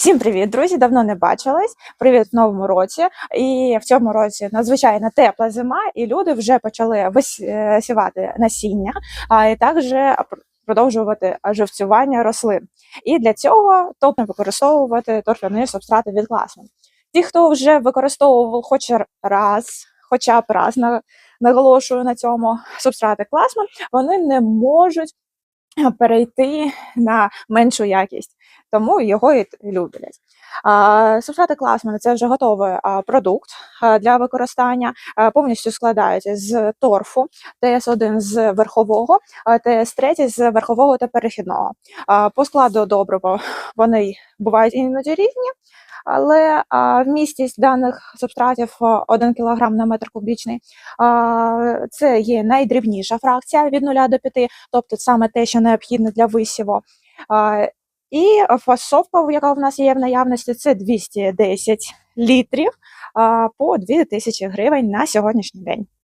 Всім привіт, друзі! Давно не бачились. Привіт в новому році. І в цьому році надзвичайно тепла зима, і люди вже почали висівати насіння, а і також продовжувати живцювання рослин. І для цього топ використовувати торфяні субстрати від класу. Ті, хто вже використовував хоч раз, хоча б раз на- наголошую на цьому субстрати класман, вони не можуть перейти на меншу якість, тому його і люблять. А, Субстрати класмани це вже готовий продукт для використання. Повністю складаються з торфу, ТС1 з верхового, а, ТС3 з верхового та перехідного. По складу добрива вони бувають іноді різні, але вмістість даних субстратів 1 кг на метр кубічний. Це є найдрібніша фракція від 0 до 5, тобто саме те, що необхідне для висіву. І фасовка, яка в нас є в наявності, це 210 літрів по 2000 гривень на сьогоднішній день.